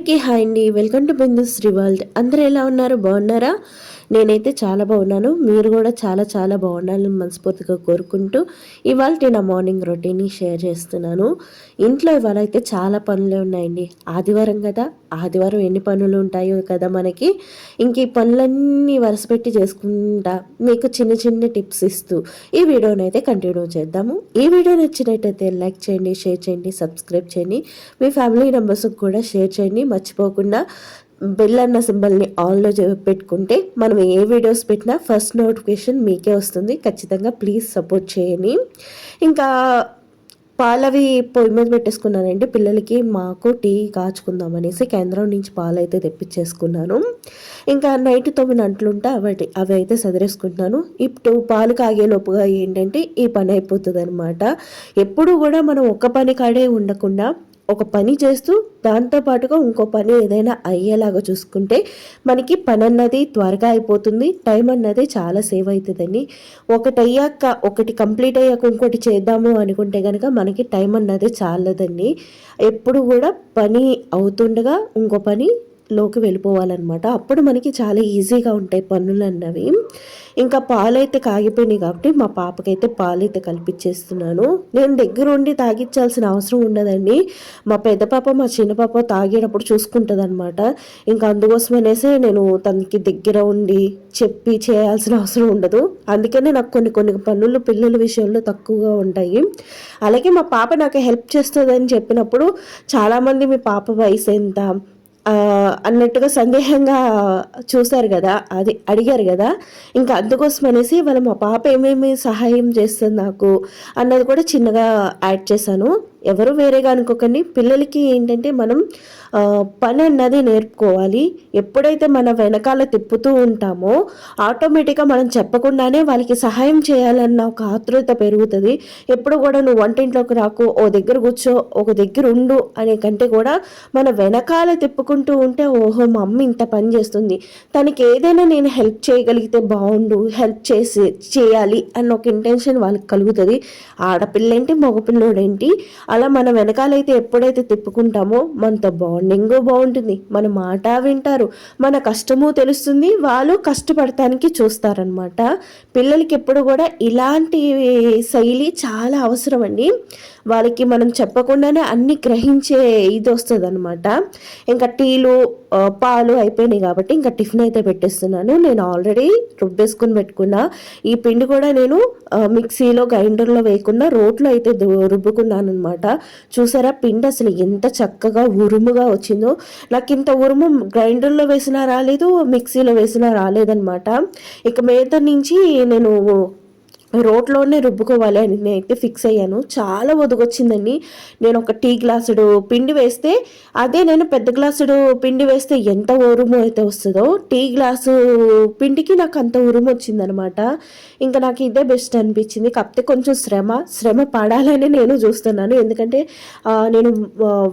అందరికీ హాయ్ అండి. Welcome to Bindu శ్రీవాల్డ్. అందరూ ఎలా ఉన్నారు? బాగున్నారా? నేనైతే చాలా బాగున్నాను. మీరు కూడా చాలా చాలా బాగుండాలని మనస్ఫూర్తిగా కోరుకుంటూ ఇవాళ నా మార్నింగ్ రొటీన్ని షేర్ చేస్తున్నాను. ఇంట్లో ఇవాళ అయితే చాలా పనులే ఉన్నాయండి. ఆదివారం కదా. ఆదివారం ఎన్ని పనులు ఉంటాయో కదా మనకి. ఇంక ఈ పనులన్నీ వరుసపెట్టి చేసుకుంటా మీకు చిన్న చిన్న టిప్స్ ఇస్తూ ఈ వీడియోని అయితే కంటిన్యూ చేద్దాము. ఈ వీడియో నచ్చినట్టయితే లైక్ చేయండి షేర్ చేయండి సబ్స్క్రైబ్ చేయండి. మీ ఫ్యామిలీ మెంబర్స్కి కూడా షేర్ చేయండి. మర్చిపోకుండా బెల్ అన్న సింబల్ని ఆన్లో పెట్టుకుంటే మనం ఏ వీడియోస్ పెట్టినా ఫస్ట్ నోటిఫికేషన్ మీకే వస్తుంది. ఖచ్చితంగా ప్లీజ్ సపోర్ట్ చేయని ఇంకా పాలవి పొయ్యి మీద పెట్టేసుకున్నానండి. పిల్లలకి మాకు టీ కాచుకుందాం అనేసి కేంద్రం నుంచి పాలు అయితే తెప్పించేసుకున్నాను. ఇంకా నైట్ తొమ్మిది అంట్లుంటే అవి అవి అయితే సదిరేసుకుంటున్నాను. ఇప్పుడు పాలు కాగేలోపుగా ఏంటంటే ఈ పని అయిపోతుంది అనమాట ఎప్పుడు కూడా మనం ఒక్క పని కాడే ఉండకుండా ఒక పని చేస్తూ దాంతో పాటుగా ఇంకో పని ఏదైనా అయ్యేలాగా చూసుకుంటే మనకి పని అన్నది త్వరగా అయిపోతుంది టైం అన్నది చాలా సేవ్ అవుతుందని ఒకటి అయ్యాక ఒకటి కంప్లీట్ అయ్యాక ఇంకోటి చేద్దాము అనుకుంటే కనుక మనకి టైం అన్నది చాలదండి. ఎప్పుడు కూడా పని అవుతుండగా ఇంకో పని లోకి వెళ్ళిపోవాలన్నమాట. అప్పుడు మనకి చాలా ఈజీగా ఉంటాయి పనులు అన్నవి ఇంకా పాలైతే కాగిపోయినాయి కాబట్టి మా పాపకైతే పాలైతే కల్పించేస్తున్నాను. నేను దగ్గర ఉండి తాగించాల్సిన అవసరం ఉండదండి. మా పెద్ద పాప మా చిన్న పాప తాగేటప్పుడు చూసుకుంటుంది అనమాట ఇంకా అందుకోసం అనేసి నేను తనకి దగ్గర ఉండి చెప్పి చేయాల్సిన అవసరం ఉండదు. అందుకనే నాకు కొన్ని కొన్ని పనులు పిల్లల విషయంలో తక్కువగా ఉంటాయి. అలాగే మా పాప నాకు హెల్ప్ చేస్తుందని చెప్పినప్పుడు చాలామంది మీ పాప వయసు ఎంత అన్నట్టుగా సందేహంగా చూశారు కదా అది అడిగారు కదా ఇంకా అందుకోసం అనేసి వాళ్ళు మా పాప ఏమేమి సహాయం చేస్తుంది నాకు అన్నది కూడా చిన్నగా యాడ్ చేశాను. ఎవరు వేరేగా అనుకోకండి. పిల్లలకి ఏంటంటే మనం పని అన్నది నేర్పుకోవాలి. ఎప్పుడైతే మన వెనకాల తిప్పుతూ ఉంటామో ఆటోమేటిక్గా మనం చెప్పకుండానే వాళ్ళకి సహాయం చేయాలన్న ఒక ఆతృత పెరుగుతుంది. ఎప్పుడు కూడా నువ్వు వంటింట్లోకి రాకు ఓ దగ్గర కూర్చో ఒక దగ్గర ఉండు అనే కంటే కూడా మన వెనకాల తిప్పుకుంటూ ఉంటే ఓహో మా అమ్మ ఇంత పని చేస్తుంది. తనకి ఏదైనా నేను హెల్ప్ చేయగలిగితే బాగుండు హెల్ప్ చేసి చేయాలి అన్న ఒక ఇంటెన్షన్ వాళ్ళకి కలుగుతుంది. ఆడపిల్లేంటి మగపిల్లోడేంటి అలా మన వెనకాలైతే ఎప్పుడైతే తిప్పుకుంటామో మనతో బాండింగ్ బాగుంటుంది. మన మాట వింటారు. మన కష్టము తెలుస్తుంది. వాళ్ళు కష్టపడటానికి చూస్తారనమాట పిల్లలకి ఎప్పుడు కూడా ఇలాంటి శైలి చాలా అవసరం అండి వాళ్ళకి మనం చెప్పకుండానే అన్ని గ్రహించే ఇది వస్తుంది అనమాట ఇంకా టీలు పాలు అయిపోయినాయి కాబట్టి ఇంకా టిఫిన్ అయితే పెట్టేస్తున్నాను. నేను ఆల్రెడీ రుబ్బేసుకుని పెట్టుకున్నా ఈ పిండి కూడా నేను మిక్సీలో గ్రైండర్లో వేయకుండా రోట్లో అయితే రుబ్బుకున్నాను అనమాట చూసారా పిండి అసలు ఎంత చక్కగా ఉరుముగా వచ్చిందో. నాకు ఇంత ఉరుము గ్రైండర్లో వేసినా రాలేదు మిక్సీలో వేసినా రాలేదనమాట ఇక మీద నుంచి నేను రోట్లోనే రుబ్బుకోవాలి అని నేనైతే ఫిక్స్ అయ్యాను. చాలా ఒదుగొచ్చిందండి. నేను ఒక టీ గ్లాసుడు పిండి వేస్తే అదే నేను పెద్ద గ్లాసుడు పిండి వేస్తే ఎంత ఉరుము అయితే వస్తుందో టీ గ్లాసు పిండికి నాకు అంత ఉరుము వచ్చిందనమాట. ఇంకా నాకు ఇదే బెస్ట్ అనిపించింది. కాకపోతే కొంచెం శ్రమ శ్రమ పడాలని నేను చూస్తున్నాను. ఎందుకంటే నేను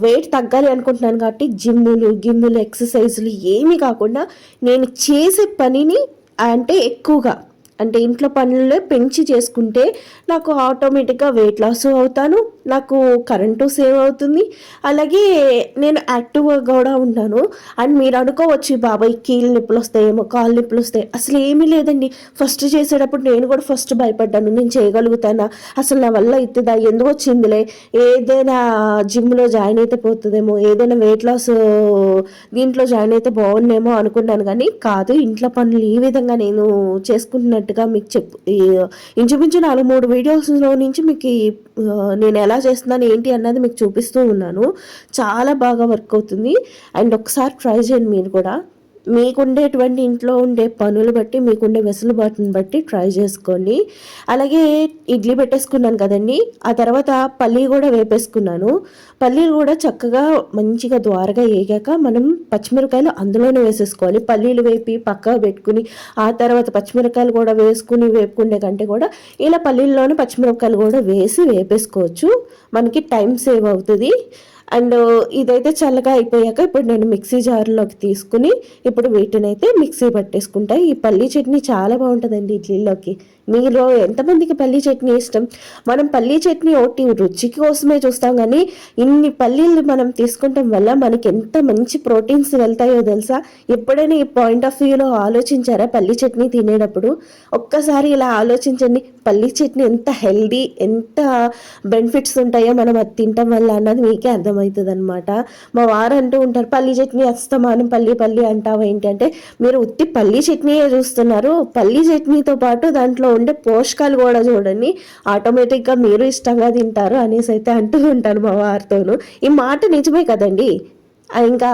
వెయిట్ తగ్గాలి అనుకుంటున్నాను కాబట్టి జిమ్ములు గిమ్ములు ఎక్సర్సైజులు ఏమీ కాకుండా నేను చేసే పనిని అంటే ఎక్కువగా అంటే ఇంట్లో పనులే పెంచి చేసుకుంటే నాకు ఆటోమేటిక్గా వెయిట్ లాస్ అవుతాను నాకు కరెంటు సేవ్ అవుతుంది. అలాగే నేను యాక్టివ్గా కూడా ఉంటాను అండ్ మీరు అనుకోవచ్చు బాబాయ్ కీళ్ళు నొప్పులు వస్తాయేమో కాళ్ళు నొప్పులు వస్తాయి. అసలు ఏమీ లేదండి. ఫస్ట్ చేసేటప్పుడు నేను కూడా ఫస్ట్ భయపడ్డాను. నేను చేయగలుగుతానా? అసలు నా వల్ల ఇస్తుందా ఎందుకు వచ్చిందిలే? ఏదైనా జిమ్లో జాయిన్ అయితే పోతుందేమో? ఏదైనా వెయిట్ లాస్ దీంట్లో జాయిన్ అయితే బాగుందేమో అనుకున్నాను. కానీ కాదు ఇంట్లో పనులు ఈ విధంగా నేను చేసినట్టుగా మీకు చెప్పు ఇంచుమించు నాలుగు మూడు వీడియోస్లో నుంచి మీకు నేను ఎలా చేస్తున్నాను ఏంటి అన్నది మీకు చూపిస్తూ ఉన్నాను. చాలా బాగా వర్క్ అవుతుంది. అండ్ ఒకసారి ట్రై చేయండి మీరు కూడా. మీకుండేటువంటి ఇంట్లో ఉండే పనులు బట్టి మీకుండే వెసులుబాటుని బట్టి ట్రై చేసుకోండి అలాగే ఇడ్లీ పెట్టేసుకున్నాను కదండి. ఆ తర్వాత పల్లీ కూడా వేపేసుకున్నాను. పల్లీలు కూడా చక్కగా మంచిగా ద్వారగా వేగాక మనం పచ్చిమిరకాయలు అందులోనే వేసేసుకోవాలి. పల్లీలు వేపి పక్కగా పెట్టుకుని ఆ తర్వాత పచ్చిమిరకాయలు కూడా వేసుకుని వేపుకునే కంటే కూడా ఇలా పల్లీల్లోనే పచ్చిమిరపకాయలు కూడా వేసి వేపేసుకోవచ్చు. మనకి టైం సేవ్ అవుతుంది. అండ్ ఇదైతే చల్లగా అయిపోయాక ఇప్పుడు నేను మిక్సీ జార్లోకి తీసుకుని ఇప్పుడు వీటినైతే మిక్సీ పట్టేసుకుంటా. ఈ పల్లీ చట్నీ చాలా బాగుంటుందండి ఇడ్లీలోకి. మీరు ఎంతమందికి పల్లీ చట్నీ ఇష్టం? మనం పల్లీ చట్నీ ఒకటి రుచికి కోసమే చూస్తాం కానీ ఇన్ని పల్లీలు మనం తీసుకుంటాం వల్ల మనకి ఎంత మంచి ప్రోటీన్స్ వెళ్తాయో తెలుసా? ఎప్పుడైనా ఈ పాయింట్ ఆఫ్ వ్యూలో ఆలోచించారా పల్లీ చట్నీ తినేటప్పుడు? ఒక్కసారి ఇలా ఆలోచించండి పల్లీ చట్నీ ఎంత హెల్దీ ఎంత బెనిఫిట్స్ ఉంటాయో మనం అది తినటం వల్ల అన్నది మీకే అర్థమవుతుంది అనమాట మా వారు అంటూ ఉంటారు పల్లీ చట్నీ అస్తమానం పల్లి పల్లి అంటావు ఏంటంటే మీరు ఉత్తి పల్లీ చట్నీయే చూస్తున్నారు. పల్లీ చట్నీతో పాటు దాంట్లో ఉండే పోషకాలు కూడా చూడండి. ఆటోమేటిక్గా మీరు ఇష్టంగా తింటారు అనేసి అయితే అంటూ ఉంటాను మా వారితోనూ. ఈ మాట నిజమే కదండి. ఇంకా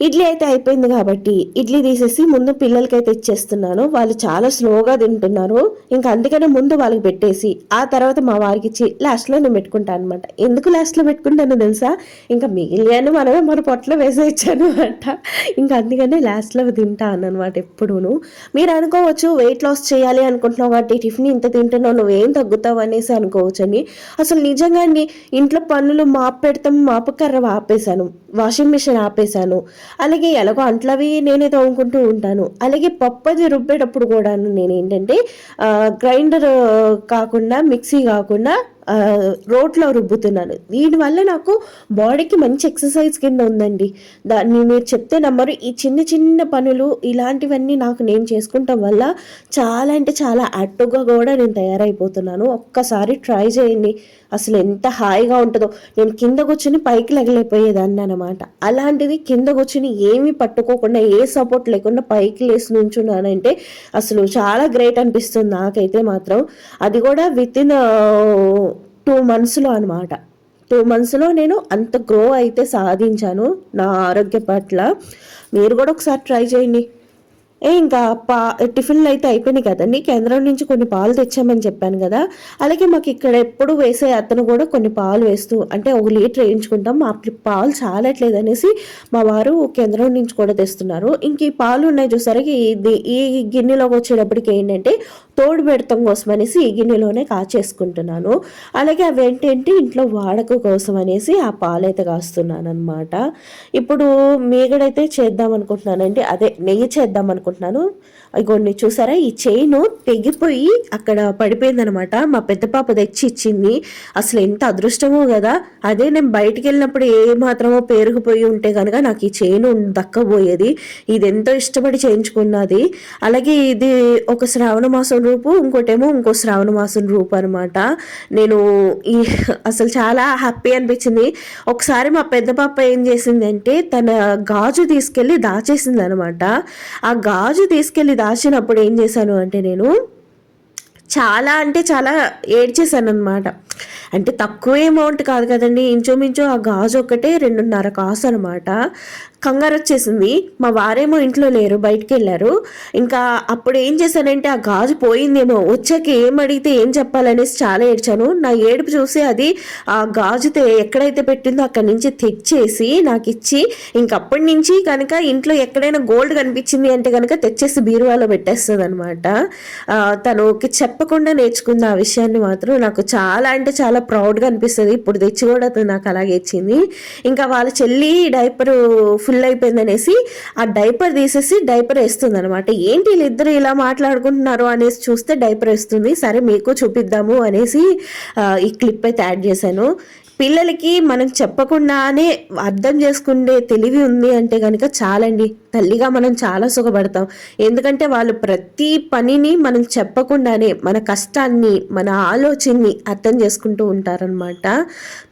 ఇడ్లీ అయితే అయిపోయింది కాబట్టి ఇడ్లీ తీసేసి ముందు పిల్లలకైతే ఇచ్చేస్తున్నాను. వాళ్ళు చాలా స్లోగా తింటున్నారు. ఇంకా అందుకనే ముందు వాళ్ళకి పెట్టేసి ఆ తర్వాత మా వారికి ఇచ్చి లాస్ట్లో నేను పెట్టుకుంటాను అనమాట ఎందుకు లాస్ట్లో పెట్టుకుంటానో తెలుసా? ఇంకా మిగిలిన మనమే మన పొట్టలో వేసేయచ్చాను అనమాట ఇంకా అందుకనే లాస్ట్లో తింటాను అనమాట ఎప్పుడూను. మీరు అనుకోవచ్చు వెయిట్ లాస్ చేయాలి అనుకుంటున్నావు కాబట్టి టిఫిన్ ఇంత తింటున్నావు నువ్వేం తగ్గుతావు అనేసి అనుకోవచ్చు అని అసలు నిజంగా అండి ఇంట్లో పనులు మాపు పెడతాం మాపు కర్ర ఆపేశాను వాషింగ్ మిషన్ ఆపేశాను. అలాగే ఎలాగో అంట్లవి నేనే తోముకుంటూ ఉంటాను. అలాగే పప్పది రుబ్బేటప్పుడు కూడాను నేను ఏంటంటే గ్రైండర్ కాకుండా మిక్సీ కాకుండా రోట్లో రుబ్బుతున్నాను. దీనివల్ల నాకు బాడీకి మంచి ఎక్సర్సైజ్ కింద ఉందండి. దాన్ని మీరు చెప్తే నమ్మరు. ఈ చిన్న చిన్న పనులు ఇలాంటివన్నీ నాకు నేను చేసుకుంటాం వల్ల చాలా అంటే చాలా యాక్టివ్గా కూడా నేను తయారైపోతున్నాను. ఒక్కసారి ట్రై చేయండి. అసలు ఎంత హాయిగా ఉంటుందో. నేను కింద కూర్చుని పైకి లెగలేకపోయేదాన్ని అనమాట అలాంటిది కింద కూర్చుని ఏమీ పట్టుకోకుండా ఏ సపోర్ట్ లేకుండా పైకి లేసి నుంచున్నానంటే అసలు చాలా గ్రేట్ అనిపిస్తుంది నాకైతే మాత్రం. అది కూడా విత్ ఇన్ టూ మంత్స్లో అనమాట టూ మంత్స్లో నేను అంత గ్రో అయితే సాధించాను నా ఆరోగ్య పట్ల. మీరు కూడా ఒకసారి ట్రై చేయండి. ఏ ఇంకా పా టిఫిన్లు అయితే అయిపోయినాయి కదండి కేంద్రం నుంచి కొన్ని పాలు తెచ్చామని చెప్పాను కదా అలాగే మాకు ఇక్కడ ఎప్పుడు వేసే అతను కూడా కొన్ని పాలు వేస్తూ అంటే ఒక లీటర్ వేయించుకుంటాం మా పాలు చాలట్లేదు అనేసి మా వారు కేంద్రం నుంచి కూడా తెస్తున్నారు. ఇంక ఈ పాలు ఉన్నాయి చూసారా ఇది ఈ గిన్నెలోకి వచ్చేటప్పటికి ఏంటంటే తోడు పెడతాం కోసం అనేసి ఈ గిన్నెలోనే కాచేసుకుంటున్నాను. అలాగే అవి ఏంటంటే ఇంట్లో వాడక కోసం అనేసి ఆ పాలు అయితే కాస్తున్నాను అనమాట ఇప్పుడు మీగడైతే చేద్దాం అనుకుంటున్నానండి. అదే నెయ్యి చేద్దాం అనుకుంటున్నాను. ఇగోండి చూసారా? ఈ చైన్ తెగిపోయి అక్కడ పడిపోయిందనమాట. మా పెద్ద పాప తెచ్చి ఇచ్చింది. అసలు ఎంత అదృష్టమో కదా. అదే నేను బయటికి వెళ్ళినప్పుడు ఏ మాత్రమో పేరుకుపోయి ఉంటే కనుక నాకు ఈ చైన్ దక్కబోయేది. ఇది ఎంతో ఇష్టపడి చేయించుకున్నది. అలాగే ఇది ఒక శ్రావణ మాసం రూపు ఇంకోటేమో ఇంకో శ్రావణ మాసం రూపు అనమాట. నేను ఈ అసలు చాలా హ్యాపీ అనిపించింది. ఒకసారి మా పెద్ద పాప ఏం చేసిందంటే తన గాజు తీసుకెళ్ళి దాచేసింది అనమాట ఆ గాజు తీసుకెళ్ళి రాసినప్పుడు ఏం చేశాను అంటే నేను చాలా అంటే చాలా ఏడ్చేసాను అనమాట అంటే తక్కువ అమౌంట్ కాదు కదండి. ఇంచుమించు ఆ గాజు ఒక్కటే రెండున్నర కాసు అనమాట కంగారు వచ్చేసింది. మా వారేమో ఇంట్లో లేరు బయటికి వెళ్ళారు ఇంకా అప్పుడు ఏం చేశానంటే ఆ గాజు పోయిందేమో. వచ్చాక ఏం అడిగితే ఏం చెప్పాలనేసి చాలా ఏడ్చాను. నా ఏడుపు చూసి అది ఆ గాజుతో ఎక్కడైతే పెట్టిందో అక్కడి నుంచి తెచ్చేసి నాకు ఇచ్చి ఇంకప్పటి నుంచి కనుక ఇంట్లో ఎక్కడైనా గోల్డ్ కనిపించింది అంటే కనుక తెచ్చేసి బీరువాలో పెట్టేస్తుంది అనమాట తనకి తప్పకుండా నేర్చుకున్న ఆ విషయాన్ని మాత్రం నాకు చాలా అంటే చాలా ప్రౌడ్గా అనిపిస్తుంది. ఇప్పుడు తెచ్చి కూడా అతను నాకు అలాగే ఇచ్చింది. ఇంకా వాళ్ళ చెల్లి డైపర్ ఫుల్ అయిపోయిందనేసి ఆ డైపర్ తీసేసి డైపర్ వేస్తుంది అనమాట ఏంటి వీళ్ళిద్దరు ఇలా మాట్లాడుకుంటున్నారు అనేసి చూస్తే డైపర్ వేస్తుంది. సరే మీకు చూపిద్దాము అనేసి ఈ క్లిప్ అయితే యాడ్ చేశాను. పిల్లలకి మనం చెప్పకుండానే అర్థం చేసుకునే తెలివి ఉంది అంటే కనుక చాలండి. తల్లిగా మనం చాలా సుఖపడతాం. ఎందుకంటే వాళ్ళు ప్రతి పనిని మనం చెప్పకుండానే మన కష్టాన్ని మన ఆలోచనని అర్థం చేసుకుంటూ ఉంటారనమాట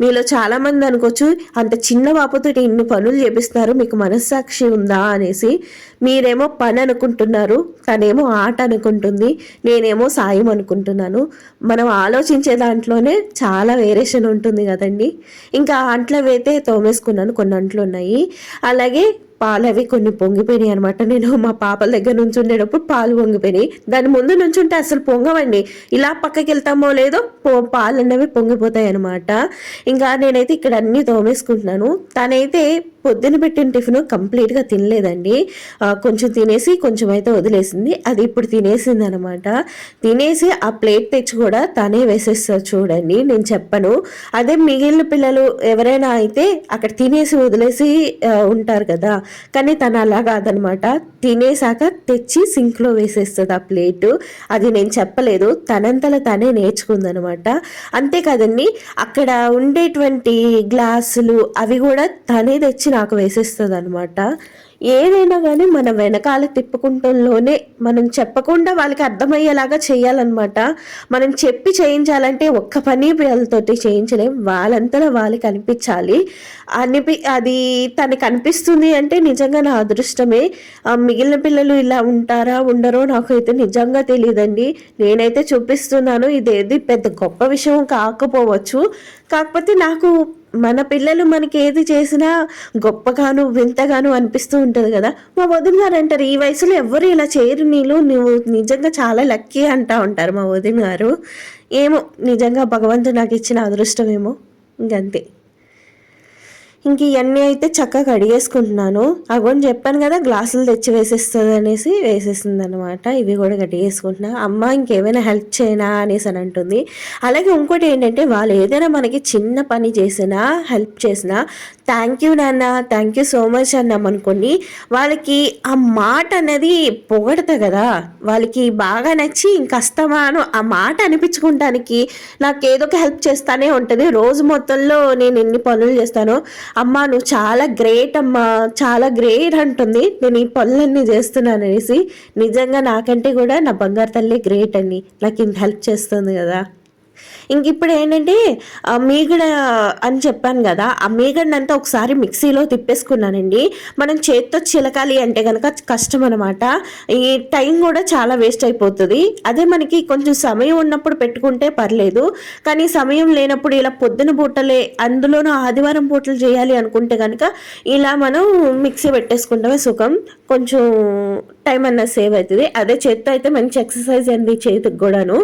మీలో చాలామంది అనుకోవచ్చు అంత చిన్న పాపతో ఇన్ని పనులు చేపిస్తారు మీకు మనస్సాక్షి ఉందా? అనేసి మీరేమో పని అనుకుంటున్నారు తనేమో ఆట అనుకుంటుంది నేనేమో సాయం అనుకుంటున్నాను మనం ఆలోచించే దాంట్లోనే చాలా వేరియేషన్ ఉంటుంది కదండి. ఇంకా అంట్లవి అయితే తోమేసుకున్నాను కొన్ని అంట్లు ఉన్నాయి అలాగే పాలు అవి కొన్ని పొంగిపోయినాయి అనమాట నేను మా పాపల దగ్గర నుంచి ఉండేటప్పుడు పాలు పొంగిపోయినాయి. దాని ముందు నుంచి ఉంటే అసలు పొంగవండి. ఇలా పక్కకి వెళ్తామో లేదో పో- పాలు అనేవి పొంగిపోతాయి అనమాట ఇంకా నేనైతే ఇక్కడ అన్ని తోమేసుకుంటున్నాను. తనైతే పొద్దున పెట్టిన టిఫిన్ కంప్లీట్గా తినలేదండి. కొంచెం తినేసి కొంచెం అయితే వదిలేసింది. అది ఇప్పుడు తినేసింది అనమాట తినేసి ఆ ప్లేట్ తెచ్చి కూడా తనే వేసేస్తారు చూడండి. నేను చెప్పను. అదే మిగిలిన పిల్లలు ఎవరైనా అయితే అక్కడ తినేసి వదిలేసి ఉంటారు కదా. కానీ తను అలా కాదనమాట. తినేసాక తెచ్చి సింక్లో వేసేస్తుంది ఆ ప్లేటు. అది నేను చెప్పలేదు. తనంతల తనే నేర్చుకుందనమాట. అంతేకాదండి అక్కడ ఉండేటువంటి గ్లాసులు అవి కూడా తనే తెచ్చి నాకు వేసేస్తుంది అనమాట ఏదైనా కానీ మన వెనకాల తిప్పుకుంటంలోనే మనం చెప్పకుండా వాళ్ళకి అర్థమయ్యేలాగా చేయాలన్నమాట. మనం చెప్పి చేయించాలంటే ఒక్క పని పిల్లలతోటి చేయించలేం. వాళ్ళంతా వాళ్ళకి అనిపించాలి అనిపి అది తనకి అనిపిస్తుంది అంటే నిజంగా నా అదృష్టమే. ఆ మిగిలిన పిల్లలు ఇలా ఉంటారా ఉండరో నాకైతే నిజంగా తెలియదండి నేనైతే చూపిస్తున్నాను. ఇదేది పెద్ద గొప్ప విషయం కాకపోవచ్చు. కాకపోతే నాకు మన పిల్లలు మనకి ఏది చేసినా గొప్పగాను వింతగాను అనిపిస్తూ ఉంటుంది కదా. మా వదిన గారు అంటారు ఈ వయసులో ఎవరు ఇలా చేయరు నీళ్ళు నువ్వు నిజంగా చాలా లక్కీ అంటా ఉంటారు మా వదిన గారు. ఏమో నిజంగా భగవంతుడు నాకు ఇచ్చిన అదృష్టమేమో. ఇంకంతే. ఇంక ఇవన్నీ అయితే చక్కగా కడిగేసుకుంటున్నాను. అగోని చెప్పాను కదా గ్లాసులు తెచ్చి వేసేస్తుంది అనేసి వేసేస్తుంది అనమాట ఇవి కూడా కడిగేసుకుంటున్నా. అమ్మ ఇంకేమైనా హెల్ప్ చేయనా అనేసి అని అంటుంది. అలాగే ఇంకోటి ఏంటంటే వాళ్ళు ఏదైనా మనకి చిన్న పని చేసినా హెల్ప్ చేసినా థ్యాంక్ యూ నాన్న థ్యాంక్ యూ సో మచ్ అన్నాం అనుకోండి వాళ్ళకి ఆ మాట అనేది పొగడతా కదా. వాళ్ళకి బాగా నచ్చి ఇంకస్తమాను ఆ మాట అనిపించుకుంటానికి నాకు ఏదో ఒక హెల్ప్ చేస్తానే ఉంటుంది. రోజు మొత్తంలో నేను ఎన్ని పనులు చేస్తానో అమ్మ నువ్వు చాలా గ్రేట్ అమ్మా చాలా గ్రేట్ అంటుంది. నేను ఈ పనులన్నీ చేస్తున్నాను అనేసి నిజంగా నాకంటే కూడా నా బంగారు తల్లి గ్రేట్ అని నాకు ఇంత హెల్ప్ చేస్తుంది కదా. ఇంక ఇప్పుడు ఏంటంటే మీగడ అని చెప్పాను కదా ఆ మీగడనంతా ఒకసారి మిక్సీలో తిప్పేసుకున్నానండి. మనం చేత్తో చిలకాలి అంటే కనుక కష్టం అనమాట ఈ టైం కూడా చాలా వేస్ట్ అయిపోతుంది. అదే మనకి కొంచెం సమయం ఉన్నప్పుడు పెట్టుకుంటే పర్లేదు. కానీ సమయం లేనప్పుడు ఇలా పొద్దున పూటలే అందులోనూ ఆదివారం పూటలు చేయాలి అనుకుంటే కనుక ఇలా మనం మిక్సీ పెట్టేసుకుంటామే సుఖం. కొంచెం టైం అన్న సేవ్ అవుతుంది అదే చేత్తో అయితే మంచి ఎక్సర్సైజ్ అయింది చేతికి కూడాను.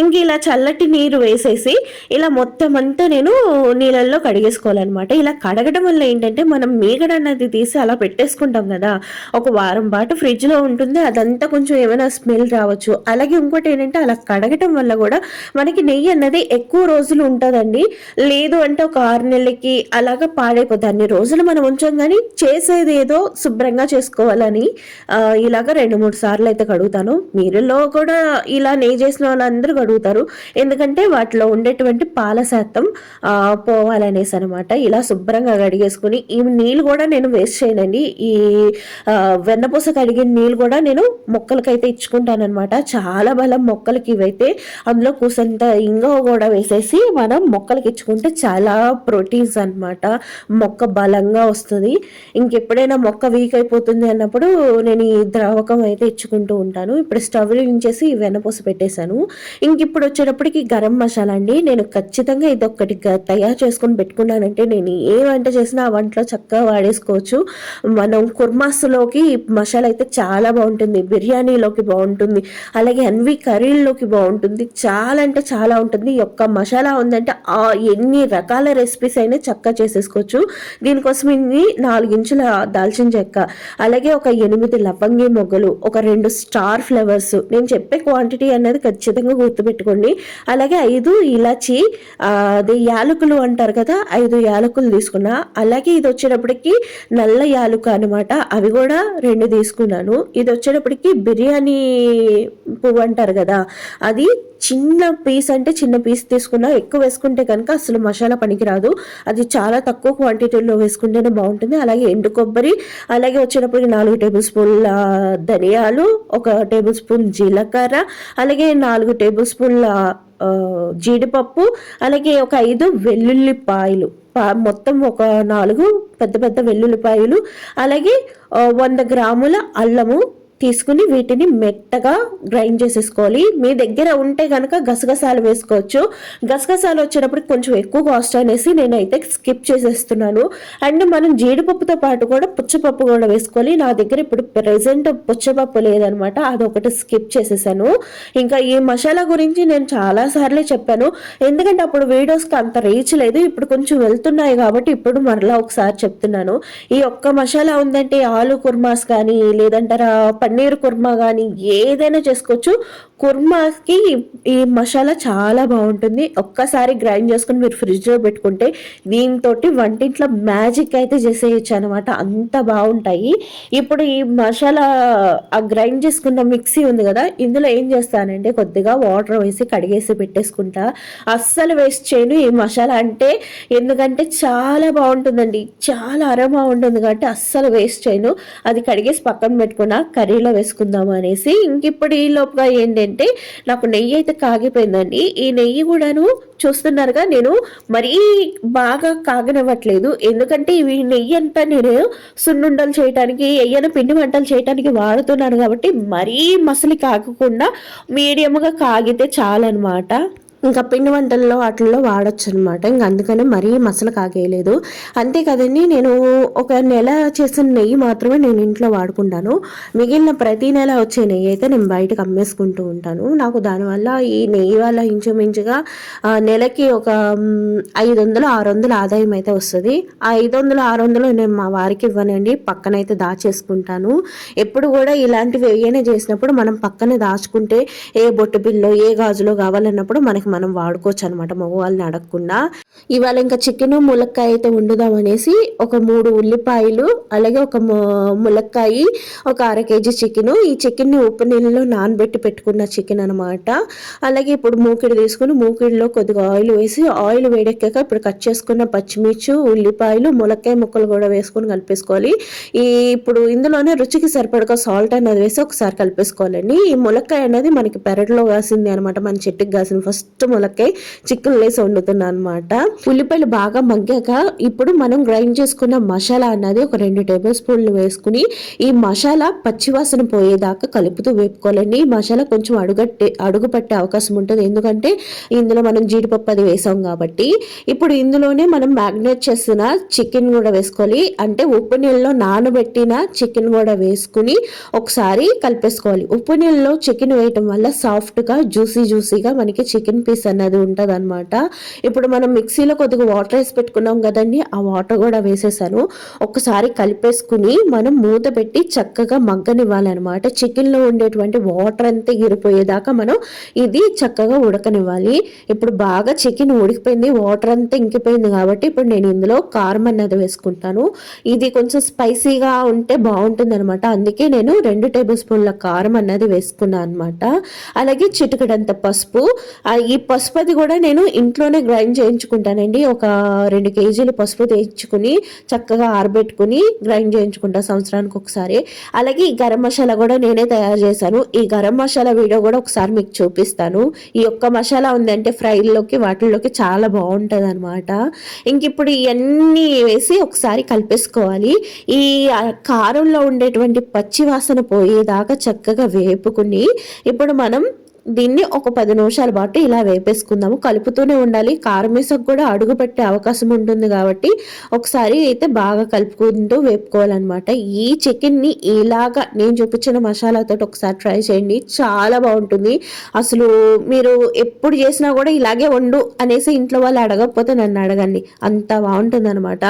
ఇంక ఇలా చల్లటి నీరు వేసేసి ఇలా మొత్తం అంతా నేను నీళ్ళల్లో కడిగేసుకోవాలన్నమాట. ఇలా కడగడం వల్ల ఏంటంటే మనం మీగడ అన్నది తీసి అలా పెట్టేసుకుంటాం కదా. ఒక వారం పాటు ఫ్రిడ్జ్లో ఉంటుంది. అదంతా కొంచెం ఏమైనా స్మెల్ రావచ్చు. అలాగే ఇంకోటి ఏంటంటే అలా కడగటం వల్ల కూడా మనకి నెయ్యి అన్నది ఎక్కువ రోజులు ఉంటుందండి. లేదు అంటే ఒక ఆరు నెలలకి అలాగా పాడైపోతుంది అన్ని రోజులు మనం ఉంచాం కానీ చేసేది ఏదో శుభ్రంగా చేసుకోవాలని అని ఇలాగ రెండు మూడు సార్లు అయితే కడుగుతాను. మీరులో కూడా ఇలా నెయ్యి చేసిన వాళ్ళందరూ కడుగుతారు. ఎందుకంటే వాటిలో ఉండేటువంటి పాల శాతం పోవాలనేసి అనమాట ఇలా శుభ్రంగా కడిగేసుకుని ఈ నీళ్ళు కూడా నేను వేస్ట్ చేయనండి. ఈ వెన్నపూస కడిగిన నీళ్ళు కూడా నేను మొక్కలకైతే అయితే అనమాట చాలా బలం మొక్కలకి ఇవైతే. అందులో కూసంత ఇంగవ కూడా వేసేసి మనం మొక్కలకి ఇచ్చుకుంటే చాలా ప్రోటీన్స్ అనమాట మొక్క బలంగా వస్తుంది. ఇంకెప్పుడైనా మొక్క వీక్ అయిపోతుంది అన్నప్పుడు నేను ఈ ద్రావకం అయితే ఇచ్చుకుంటూ ఉంటాను. ఇప్పుడు స్టవ్ చేసి వెనపూస పెట్టేశాను. ఇంక ఇప్పుడు వచ్చేటప్పటికి గరం మసాలా అండి. నేను ఖచ్చితంగా ఇది ఒక్కటి తయారు చేసుకొని పెట్టుకున్నానంటే నేను ఏ వంట చేసినా ఆ వంటలో చక్కగా వాడేసుకోవచ్చు. మనం కుర్మాస్లోకి మసాలా అయితే చాలా బాగుంటుంది. బిర్యానీలోకి బాగుంటుంది. అలాగే అన్వి కర్రీల్లోకి బాగుంటుంది. చాలా అంటే చాలా ఉంటుంది. ఈ ఒక్క మసాలా ఉందంటే ఆ ఎన్ని రకాల రెసిపీస్ అయినా చక్కగా చేసేసుకోవచ్చు. దీనికోసం ఇది నాలుగించుల దాల్చిన చెక్క. అలాగే ఒక ఎనిమిది లవంగి మొగ్గలు ఒక రెండు స్టార్ ఫ్లవర్స్. నేను చెప్పే క్వాంటిటీ అనేది ఖచ్చితంగా గుర్తుపెట్టుకోండి. అలాగే ఐదు ఇలాచి అదే అది యాలకులు అంటారు కదా ఐదు యాలకులు తీసుకున్నా. అలాగే ఇది వచ్చేటప్పటికి నల్ల యాలుక అనమాట అవి కూడా రెండు తీసుకున్నాను. ఇది వచ్చేటప్పటికి బిర్యానీ పువ్వు అంటారు కదా అది చిన్న పీస్ అంటే చిన్న పీస్ తీసుకున్నా ఎక్కువ వేసుకుంటే కనుక అసలు మసాలా పనికిరాదు. అది చాలా తక్కువ క్వాంటిటీలో వేసుకుంటేనే బాగుంటుంది. అలాగే ఎండు కొబ్బరి అలాగే వచ్చేటప్పటికి నాలుగు టేబుల్ స్పూన్ల ధనియాలు ఒక టేబుల్ స్పూన్ జీలకర్ర అలాగే నాలుగు టేబుల్ స్పూన్ల జీడిపప్పు అలాగే ఒక ఐదు వెల్లుల్లిపాయలు. మొత్తం ఒక నాలుగు పెద్ద పెద్ద వెల్లుల్లిపాయలు అలాగే వంద గ్రాముల అల్లము తీసుకుని వీటిని మెత్తగా గ్రైండ్ చేసేసుకోవాలి. మీ దగ్గర ఉంటే కనుక గసగసాలు వేసుకోవచ్చు. గసగసాలు వచ్చేటప్పుడు కొంచెం ఎక్కువ కాస్ట్ అనేసి నేనైతే స్కిప్ చేసేస్తున్నాను. అండ్ మనం జీడిపప్పుతో పాటు కూడా పుచ్చపప్పు కూడా వేసుకోవాలి. నా దగ్గర ఇప్పుడు ప్రెసెంట్ పుచ్చపప్పు లేదనమాట. అదొకటి స్కిప్ చేసేసాను. ఇంకా ఈ మసాలా గురించి నేను చాలా సార్లే చెప్పాను. ఎందుకంటే అప్పుడు వీడియోస్కి అంత రీచ్ లేదు. ఇప్పుడు కొంచెం వెళ్తున్నాయి కాబట్టి ఇప్పుడు మరలా ఒకసారి చెప్తున్నాను. ఈ ఒక్క మసాలా ఉందంటే ఆలు కుర్మాస్ కానీ లేదంటారా పన్నీర్ పన్నీర్ కుర్మా కానీ ఏదైనా చేసుకోవచ్చు. కుర్మాకి ఈ మసాలా చాలా బాగుంటుంది. ఒక్కసారి గ్రైండ్ చేసుకుని మీరు ఫ్రిడ్జ్లో పెట్టుకుంటే దీంతో వంటింట్లో మ్యాజిక్ అయితే చేసేయచ్చు అనమాట అంత బాగుంటాయి. ఇప్పుడు ఈ మసాలా ఆ గ్రైండ్ చేసుకున్న మిక్సీ ఉంది కదా ఇందులో ఏం చేస్తానంటే కొద్దిగా వాటర్ వేసి కడిగేసి పెట్టేసుకుంటా. అస్సలు వేస్ట్ చేయను ఈ మసాలా అంటే. ఎందుకంటే చాలా బాగుంటుందండి. చాలా అరమా ఉంటుంది కాబట్టి అస్సలు వేస్ట్ చేయను. అది కడిగేసి పక్కన పెట్టుకున్న కర్రీలో వేసుకుందాము అనేసి ఇంకిప్పుడు ఈ లోపుగా ఏంటంటే నాకు నెయ్యి అయితే కాగిపోయిందండి. ఈ నెయ్యి కూడాను చూస్తున్నారుగా నేను మరీ బాగా కాగనివ్వట్లేదు. ఎందుకంటే ఇవి నెయ్యి అంతా నేను సున్నుండలు చేయడానికి ఎయ్యన పిండి వంటలు చేయడానికి వాడుతున్నాను కాబట్టి మరీ మసలి కాగకుండా మీడియంగా కాగితే చాలన్నమాట. ఇంకా పిండి వంటల్లో వాటిల్లో వాడచ్చు అనమాట ఇంకా అందుకనే మరీ మసలు కాగేయలేదు. అంతే కదండి నేను ఒక నెల చేసిన నెయ్యి మాత్రమే నేను ఇంట్లో వాడుకుంటాను. మిగిలిన ప్రతి నెల వచ్చే నెయ్యి అయితే నేను బయటకు అమ్మేసుకుంటూ ఉంటాను. నాకు దానివల్ల ఈ నెయ్యి వల్ల ఇంచుమించుగా నెలకి ఒక ఐదు వందలు ఆరు వందలు ఆదాయం అయితే వస్తుంది. ఆ ఐదు వందలు ఆరు వందలు నేను మా వారికి ఇవ్వనండి. పక్కనైతే దాచేసుకుంటాను. ఎప్పుడు కూడా ఇలాంటివి ఏమైనా చేసినప్పుడు మనం పక్కనే దాచుకుంటే ఏ బొట్టు బిల్లో ఏ గాజులో కావాలన్నప్పుడు మనకి మనం వాడుకోవచ్చు అనమాట మగవాళ్ళని అడగకుండా. ఇవాళ ఇంకా చికెన్ ములక్కాయ అయితే వండుదాం అనేసి ఒక మూడు ఉల్లిపాయలు అలాగే ఒక ములక్కాయ ఒక అర కేజీ చికెన్ ఈ చికెన్ని ఉప్పు నీళ్ళలో నానబెట్టి పెట్టుకున్న చికెన్ అనమాట అలాగే ఇప్పుడు మూకిడి తీసుకుని మూకిడిలో కొద్దిగా ఆయిల్ వేసి ఆయిల్ వేడెక్కాక ఇప్పుడు కట్ చేసుకున్న పచ్చిమిర్చి ఉల్లిపాయలు ములక్కాయ ముక్కలు కూడా వేసుకొని కలిపేసుకోవాలి. ఈ ఇప్పుడు ఇందులోనే రుచికి సరిపడగా సాల్ట్ అనేది వేసి ఒకసారి కలిపేసుకోవాలండి. ఈ ములక్కాయ అనేది మనకి పెరట్లో కాసింది అనమాట మన చెట్టుకి కాసింది. ఫస్ట్ ములక్కాయ చికెన్ లేసి వండుతున్నా అనమాట ఉల్లిపాయలు బాగా మగ్గాక ఇప్పుడు మనం గ్రైండ్ చేసుకున్న మసాలా అన్నది ఒక రెండు టేబుల్ స్పూన్లు వేసుకుని ఈ మసాలా పచ్చివాసన పోయేదాకా కలుపుతూ వేపుకోవాలండి. ఈ మసాలా కొంచెం అడుగట్టే అడుగు పట్టే అవకాశం ఉంటుంది. ఎందుకంటే ఇందులో మనం జీడిపప్పు అది వేసాం కాబట్టి. ఇప్పుడు ఇందులోనే మనం మ్యాగ్నేట్ చేసిన చికెన్ కూడా వేసుకోవాలి. అంటే ఉప్పు నీళ్ళలో నానబెట్టిన చికెన్ కూడా వేసుకుని ఒకసారి కలిపేసుకోవాలి. ఉప్పు నీళ్ళలో చికెన్ వేయటం వల్ల సాఫ్ట్గా జ్యూసీ జ్యూసీగా మనకి చికెన్ పీస్ అన్నది ఉంటుంది అనమాట ఇప్పుడు మనం మిక్సీలో కొద్దిగా వాటర్ వేసి పెట్టుకున్నాం కదండి ఆ వాటర్ కూడా వేసేసాను. ఒకసారి కలిపేసుకుని మనం మూత పెట్టి చక్కగా మగ్గనివ్వాలన్నమాట. చికెన్లో ఉండేటువంటి వాటర్ అంతా గిరిపోయేదాకా మనం ఇది చక్కగా ఉడకనివ్వాలి. ఇప్పుడు బాగా చికెన్ ఉడికిపోయింది వాటర్ అంతా ఇంకిపోయింది కాబట్టి ఇప్పుడు నేను ఇందులో కారం అన్నది వేసుకుంటాను. ఇది కొంచెం స్పైసీగా ఉంటే బాగుంటుంది అనమాట అందుకే నేను రెండు టేబుల్ స్పూన్ల కారం అన్నది వేసుకున్నాను అనమాట అలాగే చిటికడంత పసుపు ఈ పసుపది కూడా నేను ఇంట్లోనే గ్రైండ్ చేయించుకుంటానండి. ఒక రెండు కేజీలు పసుపు తెచ్చుకుని చక్కగా ఆరబెట్టుకుని గ్రైండ్ చేయించుకుంటాను సంవత్సరానికి ఒకసారి. అలాగే ఈ గరం మసాలా కూడా నేనే తయారు చేశాను. ఈ గరం మసాలా వీడియో కూడా ఒకసారి మీకు చూపిస్తాను. ఈ ఒక్క మసాలా ఉందంటే ఫ్రైల్లోకి వాటిల్లోకి చాలా బాగుంటుంది అనమాట ఇంక ఇప్పుడు ఇవన్నీ వేసి ఒకసారి కలిపేసుకోవాలి. ఈ కారంలో ఉండేటువంటి పచ్చి వాసన పోయేదాకా చక్కగా వేపుకుని ఇప్పుడు మనం దీన్ని ఒక పది నిమిషాల పాటు ఇలా వేపేసుకుందాము. కలుపుతూనే ఉండాలి. కారం వేసకు కూడా అడుగు పెట్టే అవకాశం ఉంటుంది కాబట్టి ఒకసారి అయితే బాగా కలుపుకుంటూ వేపుకోవాలన్నమాట. ఈ చికెన్ని ఇలాగా నేను చూపించిన మసాలాతో ఒకసారి ట్రై చేయండి. చాలా బాగుంటుంది. అసలు మీరు ఎప్పుడు చేసినా కూడా ఇలాగే వండు అనేసి ఇంట్లో వాళ్ళు అడగకపోతే నన్ను అడగండి. అంత బాగుంటుంది అనమాట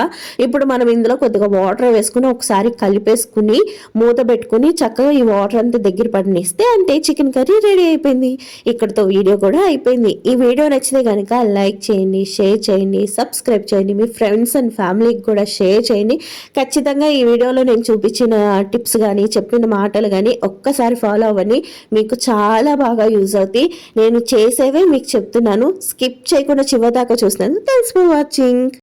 ఇప్పుడు మనం ఇందులో కొద్దిగా వాటర్ వేసుకుని ఒకసారి కలిపేసుకుని మూత పెట్టుకుని చక్కగా ఈ వాటర్ అంతా దగ్గర పడినిస్తే అంటే చికెన్ కర్రీ రెడీ అయిపోయింది. అయిపోయింది. ఇక్కడతో వీడియో కూడా అయిపోయింది. ఈ వీడియో నచ్చితే కనుక లైక్ చేయండి షేర్ చేయండి సబ్స్క్రైబ్ చేయండి మీ ఫ్రెండ్స్ అండ్ ఫ్యామిలీకి కూడా షేర్ చేయండి. ఖచ్చితంగా ఈ వీడియోలో నేను చూపించిన టిప్స్ కానీ చెప్పిన మాటలు కానీ ఒక్కసారి ఫాలో అవ్వండి. మీకు చాలా బాగా యూజ్ అవుతాయి. నేను చేసేవే మీకు చెప్తున్నాను. స్కిప్ చేయకుండా చివరిదాకా చూస్తున్నాను థ్యాంక్స్ ఫర్ వాచింగ్.